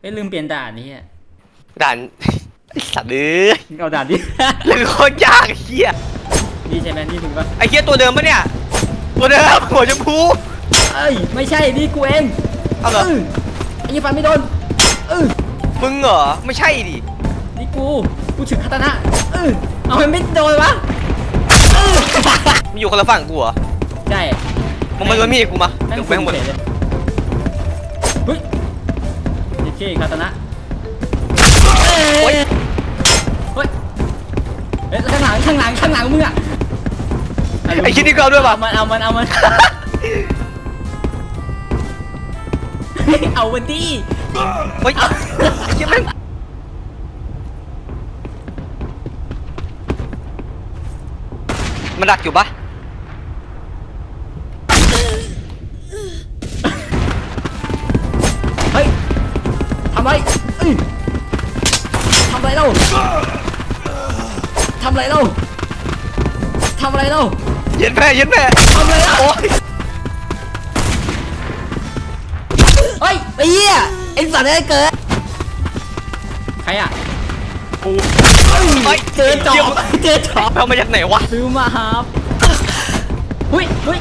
เอ้ยลืมเปลี่ยนด่านนี่อะด่าน ไอ้สัตว์เอ้ยเอาด่านดิ เล่นโคตรยากไอ้เหี้ยนี่ใช่ไหมนี่ถึงปะไอ้เหี้ยตัวเดิมปะเนี่ย ตัวเดิมหัวชมพูเอ้ยไม่ใช่นี่กูเองเอาเหรอไอ้ยี่ฟันไม่โดนเออมึงเหรอไม่ใช่ดินี่กูกูถือคาตานะเออเอามันไม่โดนวะเออ มึงอยู่คนละฝั่งกูเหรอใช่มึงมาโดนมีดกูมาแม่งเดี๋ยวไปข้างบน เฉยเลย เคคาตานะโอ๊ยเฮ้ยเฮ้ยข้างหลังข้างหลังข้างหลังมึงอะไอ้ชิ้นนี้ก็เอาด้วยป่ะ เอามันเอามันเอามัน เอามันดิเฮ้ยไอ้เหี้ยแม่งมันดักอยู่ปะ ไรเอ้ยทำไรเราทำไรเราทำไรเราเย็นแม่เย็นแม่ทำไรเราโอ๊ยเฮ้ยไอ้เหี้ยไอ้สัตว์ได้เกิดใครอะกูเฮ้ยเจอจอหี้ยบมึงเจอจอบเอามาจากไหนวะซื้อมาครับเฮ้ยเฮ้ย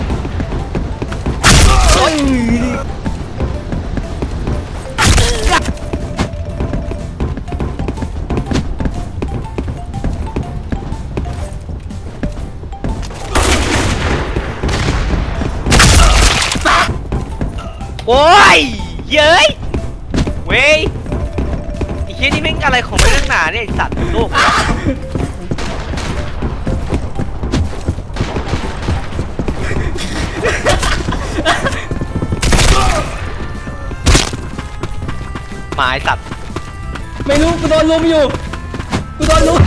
โอ๊ยโอ้ยเย้ยเว้ยไอ้เหี้ยนี่แม่งอะไรของไม่นักหนาเนี่ยไอ้สัตว์โลกหมายสัตว์ ไม่รู้กูโดนลุมอยู่ กูโดนลุม